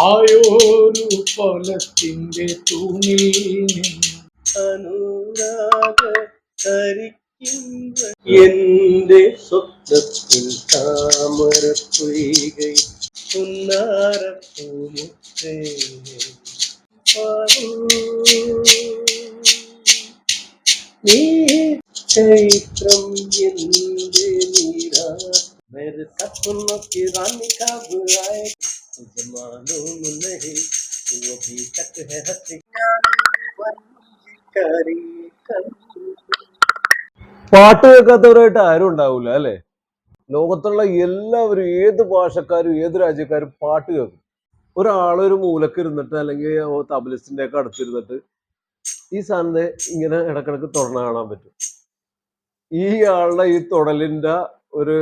ആയോരു ഫലത്തിന്റെ തൂണിൽ നിന്നും അനുരാഗ എന്റെ സ്വപ്നത്തിൽ താമര പൊയ്കൈ പുന്നാര പൂമുത്തേ നീ ചൈത്രം എന്റെ നീരാ मेरे सपनों की रानी कब आए तुझे मालूम नहीं तू अभी तक है हंसी करी പാട്ട് കേൾക്കാത്തവരായിട്ട് ആരും ഉണ്ടാവില്ല അല്ലെ ലോകത്തുള്ള എല്ലാവരും ഏത് ഭാഷക്കാരും ഏത് രാജ്യക്കാരും പാട്ട് കേൾക്കും ഒരാളൊരു മൂലക്ക് ഇരുന്നിട്ട് അല്ലെങ്കിൽ തബലിസ്റ്റിന്റെ ഒക്കെ അടുത്തിരുന്നിട്ട് ഈ സാധനത്തെ ഇങ്ങനെ ഇടക്കിടക്ക് തുറന്നു കാണാൻ പറ്റും ഈ ആളുടെ ഈ തൊടലിന്റെ ഒരു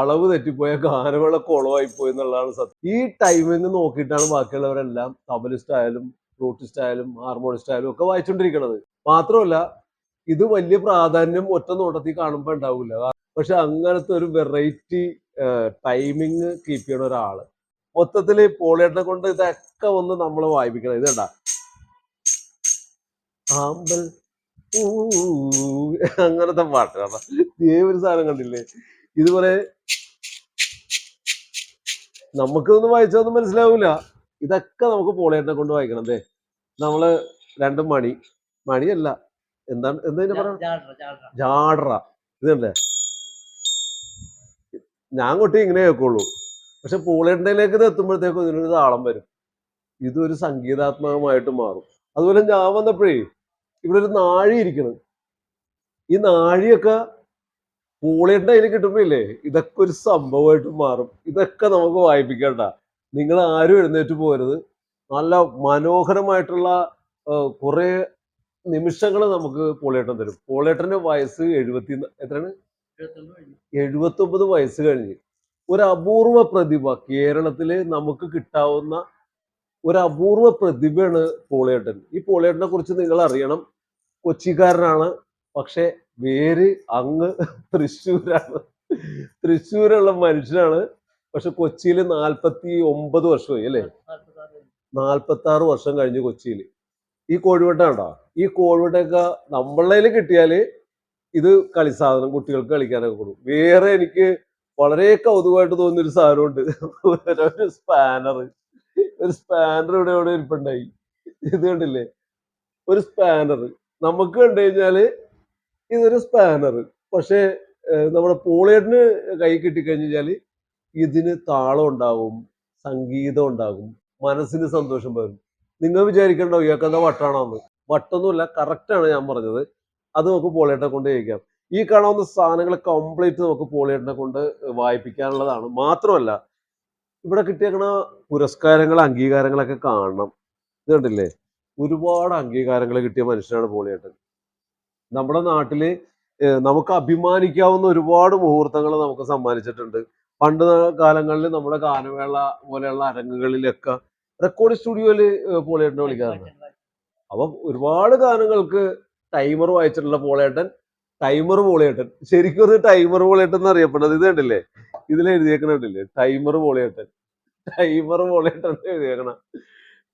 അളവ് തെറ്റിപ്പോയ ഗാനങ്ങളൊക്കെ കുളമായി പോയി എന്നുള്ളതാണ് സത്യം. ഈ ടൈമിൽ നിന്ന് നോക്കിയിട്ടാണ് ബാക്കിയുള്ളവരെല്ലാം തബലിസ്റ്റ് ആയാലും ഫ്ലൂട്ടിസ്റ്റ് ആയാലും ഹാർമോണിസ്റ്റ് ആയാലും ഒക്കെ വായിച്ചുകൊണ്ടിരിക്കുന്നത് മാത്രമല്ല ഇത് വലിയ പ്രാധാന്യം ഒറ്റ നോട്ടത്തിൽ കാണുമ്പോൾ ഉണ്ടാവില്ല പക്ഷെ അങ്ങനത്തെ ഒരു വെറൈറ്റി ടൈമിങ് കീപ്പ് ചെയ്യണ ഒരാൾ. മൊത്തത്തിൽ പോളിയേട്ടനെ കൊണ്ട് ഇതൊക്കെ ഒന്ന് നമ്മൾ വായിപ്പിക്കണം. ഇത് കണ്ട? അങ്ങനത്തെ പാട്ട്. കേട്ടോ ഇതേ ഒരു സാധനം കണ്ടില്ലേ? ഇതുപോലെ നമുക്കൊന്നും വായിച്ചതൊന്നും മനസ്സിലാവില്ല. ഇതൊക്കെ നമുക്ക് പോളിയേട്ടനെ കൊണ്ട് വായിക്കണം അല്ലേ നമ്മൾ രണ്ടും മണി. മണിയല്ല. എന്താണ് എന്താ പറയാ ജാഡ്ര ഇതല്ലേ ഞാൻ കൊട്ടി ഇങ്ങനെ കേൾക്കുള്ളൂ. പക്ഷെ പൂളേണ്ടയിലേക്ക് ഇത് എത്തുമ്പോഴത്തേക്കും ഇതിനൊരു താളം വരും. ഇതൊരു സംഗീതാത്മകമായിട്ട് മാറും. അതുപോലെ ഞാൻ വന്നപ്പോഴേ ഇവിടെ ഒരു നാഴി ഇരിക്കണം. ഈ നാഴിയൊക്കെ പൂളേണ്ട അതിൽ കിട്ടുമ്പോ ഇല്ലേ ഇതൊക്കെ ഒരു സംഭവമായിട്ട് മാറും. ഇതൊക്കെ നമുക്ക് വായിപ്പിക്കണ്ട. നിങ്ങൾ ആരും എഴുന്നേറ്റ് പോരുത് നല്ല മനോഹരമായിട്ടുള്ള കുറെ നിമിഷങ്ങൾ നമുക്ക് പോളേട്ടൻ തരും. പോളേട്ടന്റെ വയസ്സ് എഴുപത്തി എത്രയാണ്? എഴുപത്തി ഒമ്പത് വയസ്സ് കഴിഞ്ഞ്. ഒരു അപൂർവ പ്രതിഭ കേരളത്തിൽ നമുക്ക് കിട്ടാവുന്ന ഒരു അപൂർവ പ്രതിഭയാണ് പോളിയേട്ടൻ. ഈ പോളിയേട്ടനെ കുറിച്ച് നിങ്ങൾ അറിയണം. കൊച്ചിക്കാരനാണ്. പക്ഷെ വേര് അങ്ങ് തൃശ്ശൂരാണ്. തൃശ്ശൂരുള്ള മനുഷ്യനാണ്. പക്ഷെ കൊച്ചിയിൽ നാൽപ്പത്തി ഒമ്പത് വർഷമായി അല്ലേ? നാൽപ്പത്തി ആറ് വർഷം കഴിഞ്ഞു കൊച്ചിയിൽ. ഈ കോഴിവട്ട ഉണ്ടോ? ഈ കോഴിവട്ടൊക്കെ നമ്മളതിൽ കിട്ടിയാൽ ഇത് കളി സാധനം കുട്ടികൾക്ക് കളിക്കാനൊക്കെ കൊടുക്കും. വേറെ എനിക്ക് വളരെ കൗതുകമായിട്ട് തോന്നിയ ഒരു സാധനമുണ്ട്. ഒരു സ്പാനർ ഒരു സ്പാനർ ഇവിടെ ഇവിടെ ഇരിപ്പുണ്ടായി? ഇത് കണ്ടില്ലേ? ഒരു സ്പാനർ നമുക്ക് കണ്ടു കഴിഞ്ഞാൽ ഇതൊരു സ്പാനർ പക്ഷേ നമ്മുടെ പോളിയറിന് കൈ കിട്ടിക്കഴിഞ്ഞു ഇതിന് താളം ഉണ്ടാവും സംഗീതം ഉണ്ടാകും മനസ്സിന് സന്തോഷം വരും നിങ്ങൾ വിചാരിക്കണ്ടോ ഇയാൾക്ക് എന്താ വട്ടാണോ വട്ടാണോന്ന്? വട്ടൊന്നുമില്ല കറക്റ്റാണ് ഞാൻ പറഞ്ഞത്. അത് നമുക്ക് പോളിയേട്ടെ കൊണ്ട് ചെയ്യിക്കാം ഈ കാണാവുന്ന സാധനങ്ങൾ കംപ്ലീറ്റ് നമുക്ക് പോളിയേട്ടനെ കൊണ്ട് വായിപ്പിക്കാനുള്ളതാണ്. മാത്രമല്ല ഇവിടെ കിട്ടിയേക്കണ പുരസ്കാരങ്ങൾ അംഗീകാരങ്ങളൊക്കെ കാണണം. ഇത് കണ്ടില്ലേ? ഒരുപാട് അംഗീകാരങ്ങൾ കിട്ടിയ മനുഷ്യനാണ് പോളിയേട്ടൻ നമ്മുടെ നാട്ടിൽ നമുക്ക് അഭിമാനിക്കാവുന്ന ഒരുപാട് മുഹൂർത്തങ്ങൾ നമുക്ക് സമ്മാനിച്ചിട്ടുണ്ട്. പണ്ട് കാലങ്ങളിൽ നമ്മുടെ ഗാനമേള പോലെയുള്ള അരങ്ങുകളിലൊക്കെ റെക്കോർഡ് സ്റ്റുഡിയോയിൽ പോളിയേട്ടനെ വിളിക്കാറുണ്ട്. അപ്പം ഒരുപാട് ഗാനങ്ങൾക്ക് ടൈമർ വായിച്ചിട്ടുള്ള പോളേട്ടൻ ടൈമർ പോളിയേട്ടൻ ശരിക്കും ഒരു ടൈമർ പോളിയേട്ടൻ എന്ന് അറിയപ്പെടുന്നത് ഇത് കണ്ടില്ലേ? ഇതിൽ എഴുതിയേക്കണില്ലേ ടൈമർ പോളിയേട്ടൻ ടൈമർ പോളിയേട്ടൻ എഴുതിയേക്കണ.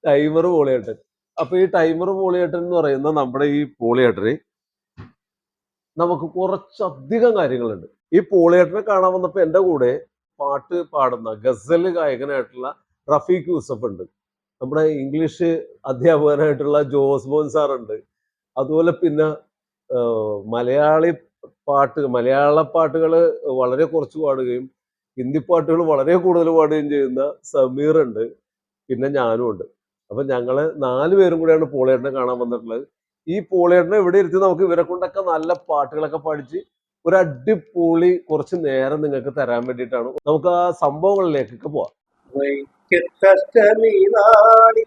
ടൈമർ പോളിയേട്ടൻ അപ്പൊ ഈ ടൈമർ പോളിയേട്ടൻ എന്ന് പറയുന്ന നമ്മുടെ ഈ പോളിയേട്ടന് നമുക്ക് കുറച്ചധികം കാര്യങ്ങളുണ്ട്. ഈ പോളിയേട്ടനെ കാണാൻ വന്നപ്പോൾ എന്റെ കൂടെ പാട്ട് പാടുന്ന ഗസൽ ഗായകനായിട്ടുള്ള റഫീഖ് യൂസഫ് ഉണ്ട്. നമ്മുടെ ഇംഗ്ലീഷ് അധ്യാപകനായിട്ടുള്ള ജോസ് മോൻ സാർ ഉണ്ട് അതുപോലെ പിന്നെ മലയാളി പാട്ട് മലയാള പാട്ടുകൾ വളരെ കുറച്ച് പാടുകയും ഹിന്ദി പാട്ടുകൾ വളരെ കൂടുതൽ പാടുകയും ചെയ്യുന്ന സമീർ ഉണ്ട്. പിന്നെ ഞാനും ഉണ്ട്. അപ്പൊ ഞങ്ങൾ നാല് പേരും കൂടെയാണ് പോളേട്ടനെ കാണാൻ വന്നിട്ടുള്ളത്. ഈ പോളിയേട്ടനെ ഇവിടെ ഇരുത്തി നമുക്ക് ഇവരെ കൊണ്ടൊക്കെ നല്ല പാട്ടുകളൊക്കെ പഠിച്ച് ഒരു അടിപൊളി കുറച്ച് നേരം നിങ്ങൾക്ക് തരാൻ വേണ്ടിയിട്ടാണ്. നമുക്ക് ആ സംഭവങ്ങളിലേക്കൊക്കെ പോവാം. നാളിൽ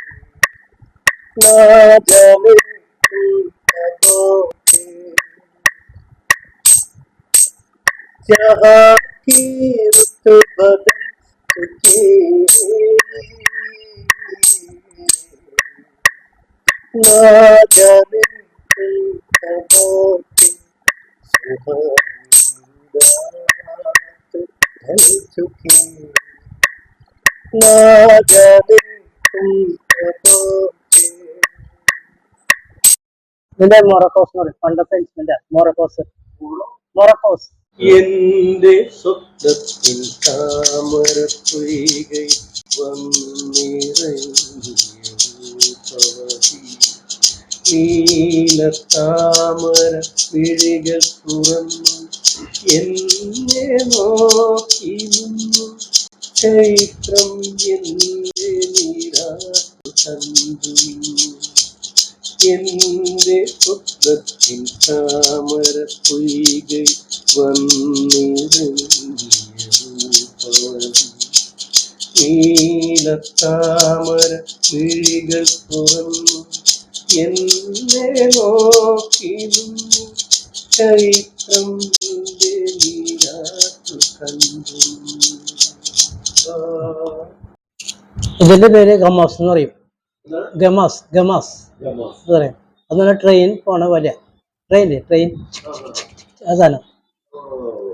जहाँ की रुत बदल चुकी नादमिटपोके सुहात ढल चुकी नादमिटपोके ഇതിന്റെ മൊറക്കോസ് എന്ന് പറയും. പണ്ടത്തെ ഇൻസ്ട്രുമെന്റ് മൊറക്കോസ്. മൊറക്കോസ്. എന്റെ സ്വപ്നത്തിൽ താമര പൊയ്കை നീല താമര പിഴികൾ തുറന്നു എന്നെ നോക്കി നിന്നു. ചൈത്രം എന്റെ നീരാട്ടു കണ്ടു എന്റെ സ്വപ്നത്തിൻ താമര പൊയ്കை നീലത്താമര വിഴികൾ തുറന്നു എന്നെ നോക്കി നിന്നു ചൈത്രം കണ്ടു. ഇതിന്റെ പേര് ഗമാസ് എന്ന് പറയും. ഗമാസ് ഗമാസ്. പറയും അതുപോലെ ട്രെയിൻ പോണ പോലെ ട്രെയിൻ ട്രെയിൻ അതാണ്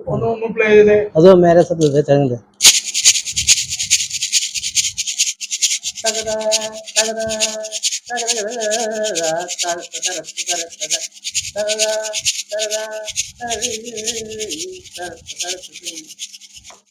ഒന്ന് ഒന്ന് പ്ലേ ചെയ്തേ അത് മേലെ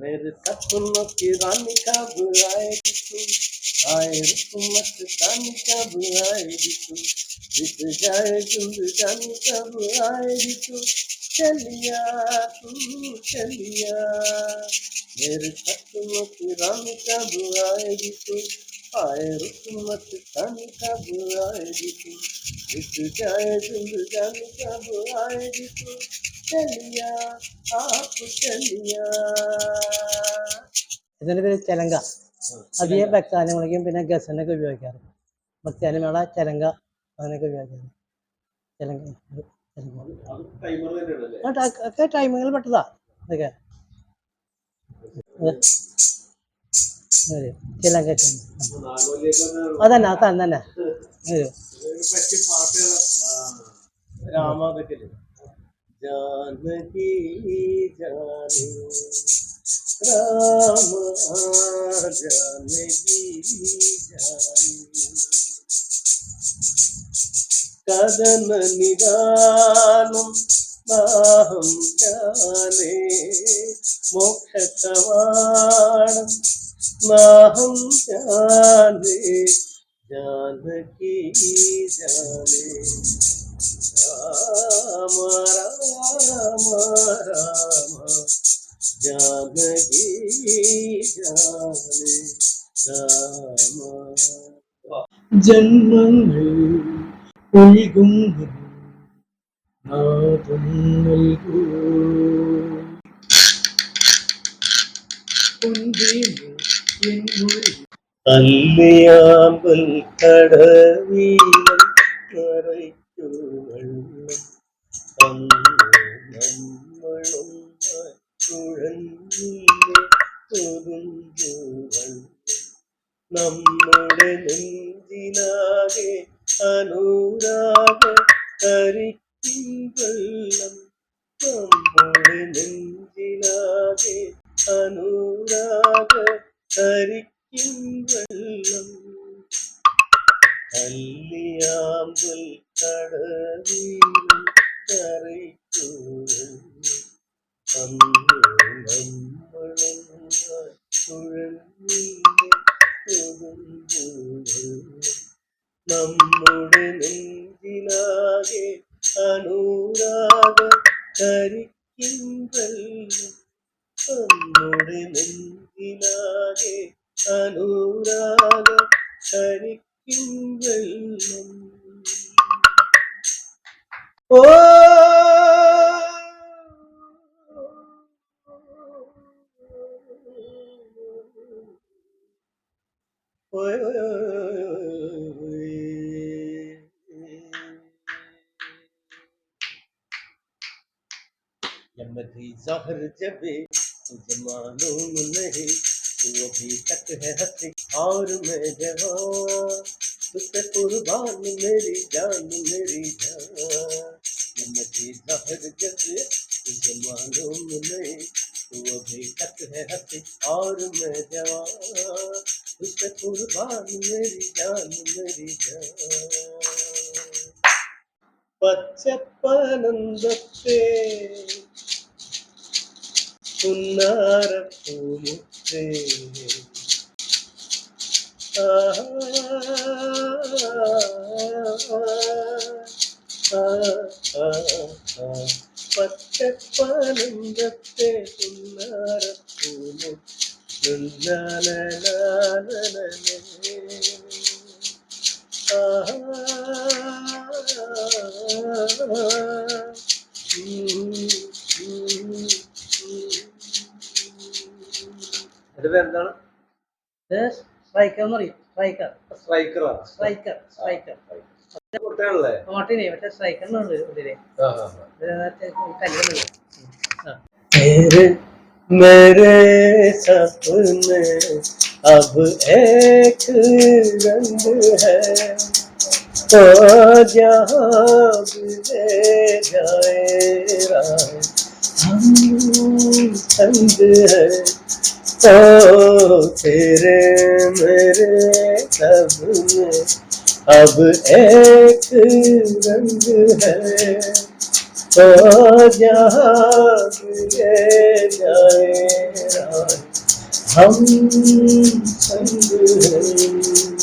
मेरे सपनों की रानी कब आएगी तू? आए रुकमत रानी कब आएगी तू? बीत जाए जिंदगानी कब आएगी तू? चलिया तू, चलिया। मेरे सपनों की रानी कब आएगी तू? आए रुकमत रानी कब आएगी तू? बीत जाए जिंदगानी कब आएगी तू? ഇതിന്റെ പേര് ചെലങ്ക. അധികം ഭക്താനുകളിക്കും പിന്നെ ഗസനൊക്കെ ഉപയോഗിക്കാറ്. ഭക്താനമേള ചെലങ്ക അങ്ങനെയൊക്കെ ഉപയോഗിക്കാറ്. ചെലങ്ക ഒക്കെ ടൈമുകൾ പെട്ടതാ. ഇതൊക്കെ ചിലങ്ക അതന്നെ. അതന്നെ അത് തന്നെ തന്നെ അതെ. രാമാകത്തിൽ ജാനകി ജാനേ രാമ ജാനകി ജാനേ കഥന നിദാനം നാഹം ജാനേ മോക്ഷകവാടം നാഹം ജാനേ ജാനകി ജാനേ രാമ രാമ രാമ ജാനകി ജാനേ രാമ ജന്മങ്ങൾ ഒഴുകും നാദം നൽകൂ അല്ലിയാമ്പൽ കടവീലം കരയ്ക്കു നമ്മുടെ നെഞ്ചിനാകെ അനുരാഗ കരിക്കും വെള്ളം. നമ്മുടെ നെഞ്ചിനാകെ അനുരാഗ കരിക്കും വെള്ളം. കല്ലിയാമ്പൽ കടവീരും കരയ്ക്കൂടും അന്ന് നമ്മളും കുഴഞ്ഞില്ല ഒതുങ്ങൂടും നമ്മുടെ നെഞ്ചിലാകെ അനുരാഗ കരിക്കിന്തല്ല നമ്മുടെ നെഞ്ചിലാകെ അനുരാഗ കരിക്ക ஓ जमरी जहर जबे तुझे मालूम नहीं तू अभी तक है हंसी और मैं जवान तुझ पे कुर्बान मेरी जान मेरी जान यमरी जहर जबे तुझे मालूम नहीं तू अभी तक है हंसी और मैं जवान तुझ पे कुर्बान मेरी जान मेरी जान പച്ചപ്പനന്ദത്തെ പുന്നാരപ്പൂമുത്തേ പച്ചപ്പനന്ദത്തെ പുന്നാരപ്പൂമുത്തേ എന്റെ പേരെന്താണ് സ്ട്രൈക്കർ എന്ന് പറയും സ്ട്രൈക്കർ സ്ട്രൈക്കറാ സ്ട്രൈക്കർ സ്ട്രൈക്കർ കുട്ടികളല്ലേ നോട്ടിനെ മറ്റേ സ്ട്രൈക്കറിനുണ്ട് ഉള്ളിലെ കല്ലുണ്ട് तेरे मेरे सपने अब एक रंग है तो जहाँ भी ले जाए राह हम संग है तो तेरे मेरे सपने अब एक रंग है तो जहाँ ले जाए राह, हम संग हैं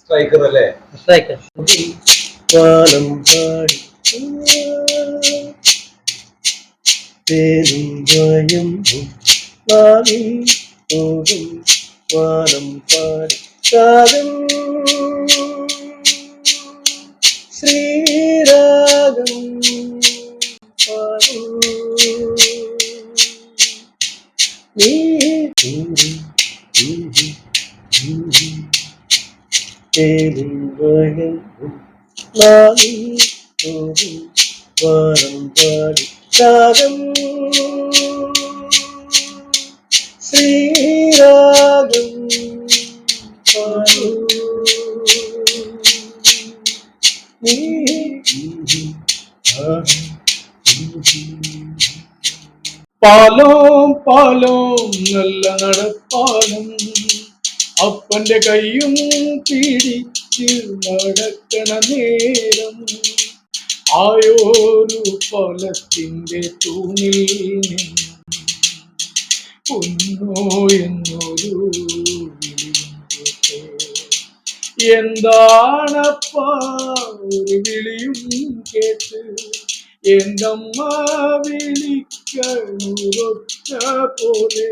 സ്ട്രൈക്കർ അല്ലേ സ്ട്രൈക്കർ വാനം പാടി തേനും വയമ്പും വാങ്ങി പോകും പാടി ശ്രീരാഗം പാടും. വയമ്പും വാങ്ങി പോകും വാനം പാടി രാഗം ശ്രീരാഗം പാലോം പാലോം നല്ല നടപ്പാലം. അപ്പന്റെ കയ്യും പിടിച്ച് നടക്കണ നേരം. ആയോരു ഫലത്തിന്റെ തൂണിൽ കുന്നോ എന്നൊരു എന്താണപ്പാ ഒരു വിളിയും കേട്ട്? എന്തമ്മ വിളിക്കണുറൊച്ച പോലെ.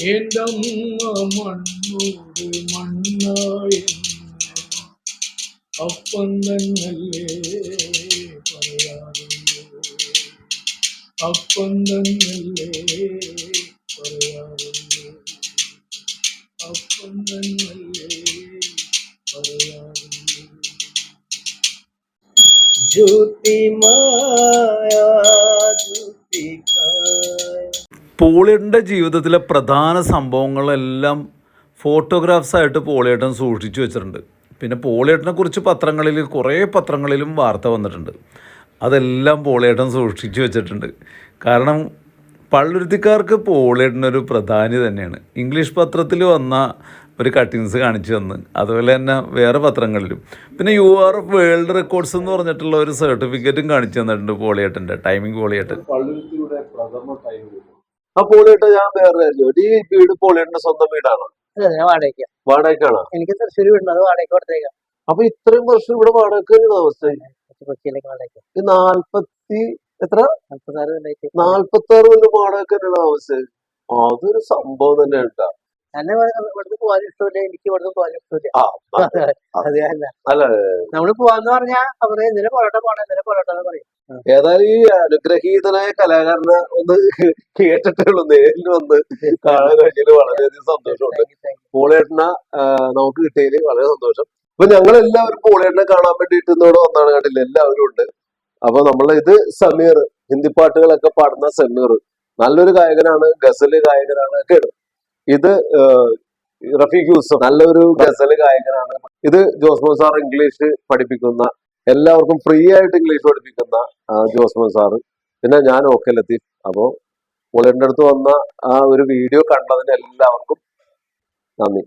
എന്തമ്മ മണ്ണോട് മണ്ണായെന്ന് അപ്പം തന്നല്ലേ. അപ്പം തന്നല്ലേ പറയാറുള്ളൂ അപ്പം തന്നല്ലേ പറയാറുള്ളൂ ജ്യോതിമായ പോളിയുടെ ജീവിതത്തിലെ പ്രധാന സംഭവങ്ങളെല്ലാം ഫോട്ടോഗ്രാഫ്സ് ആയിട്ട് പോളിയേട്ടൻ സൂക്ഷിച്ചു വെച്ചിട്ടുണ്ട്. പിന്നെ പോളിയേട്ടനെ കുറിച്ച് പത്രങ്ങളിൽ കുറേ പത്രങ്ങളിലും വാർത്ത വന്നിട്ടുണ്ട്. അതെല്ലാം പോളിയേട്ടൻ സൂക്ഷിച്ചു വെച്ചിട്ടുണ്ട്. കാരണം പള്ളുരുത്തിക്കാർക്ക് പോളിയേട്ടനൊരു പ്രധാനി തന്നെയാണ്. ഇംഗ്ലീഷ് പത്രത്തിൽ വന്ന ഒരു കട്ടിങ്സ് കാണിച്ചു തന്ന്. അതുപോലെ തന്നെ വേറെ പത്രങ്ങളിലും. പിന്നെ U R F world records എന്ന് പറഞ്ഞിട്ടുള്ള ഒരു സർട്ടിഫിക്കറ്റും കാണിച്ചു തന്നിട്ടുണ്ട് പോളിയേട്ടന്റെ ടൈമിംഗ് പോളിയേട്ടൻ. പള്ളുരുത്തിയുടെ പ്രഥമ ടൈം ആ പോളിയേട്ട ഞാൻ വേറെ ഈ വീട് പോളിയേട്ടന്റെ സ്വന്തം വീടാണോ? വാടകയ്ക്കാണോ? എനിക്ക് തൃശ്ശൂർ വീടുണ്ട് അത് കൊടുത്തേക്കാം. അപ്പൊ ഇത്രയും വർഷം ഇവിടെ വാടക തന്നെയാണ് അവസ്ഥ കൊച്ചിയിലേക്ക് ഈ നാല്പത്തി എത്ര? നാൽപ്പത്താറ് കൊല്ലായിട്ട് നാല്പത്തി ആറ് കൊല്ലം തന്നെയാണ് അവസ്ഥ അതൊരു സംഭവം തന്നെ കേട്ടാ. തന്നെ ഇവിടുന്ന് പോകാൻ ഇഷ്ടമില്ല എനിക്ക് ഇവിടുന്ന് പോകാൻ ഇഷ്ടമില്ല. അത് അല്ല. നമ്മൾ പോവാന്ന് പറഞ്ഞാ അവർ ഇന്നലെ പൊറോട്ട പോണേ ഇന്നലെ പൊറോട്ട എന്ന് പറയും. ഏതായാലും ഈ അനുഗ്രഹീതനായ കലാകാരനെ ഒന്ന് കേട്ടിട്ടുള്ളൂ നേരിൽ വന്ന് കാണാൻ കഴിഞ്ഞതിൽ വളരെയധികം സന്തോഷമുണ്ട്. പോളേട്ടനെ നമുക്ക് കിട്ടിയതിൽ വളരെ സന്തോഷം. അപ്പൊ ഞങ്ങൾ എല്ലാവരും പോളേട്ടനെ കാണാൻ വേണ്ടിയിട്ട് ഇന്നോട് വന്നാണ് കണ്ടില്ല? എല്ലാവരും ഉണ്ട്. അപ്പൊ നമ്മൾ ഇത് സമീർ ഹിന്ദി പാട്ടുകളൊക്കെ പാടുന്ന സമീർ. നല്ലൊരു ഗായകനാണ് ഗസൽ ഗായകനാണ് ഒക്കെയാണ്. ഇത് റഫീഖ് യൂസഫ് നല്ലൊരു ഗസൽ ഗായകനാണ്. ഇത് ജോസ്മോൻ സാർ ഇംഗ്ലീഷ് പഠിപ്പിക്കുന്ന എല്ലാവർക്കും ഫ്രീ ആയിട്ട് ഇംഗ്ലീഷ് പഠിപ്പിക്കുന്ന ജോസ്മോൻ സാറ്. പിന്നെ ഞാൻ ഓക്കെ ലത്തീഫ്. അപ്പോ പോളേട്ടിന്റെ അടുത്ത് വന്ന ആ ഒരു വീഡിയോ കണ്ടതിന് എല്ലാവർക്കും നന്ദി.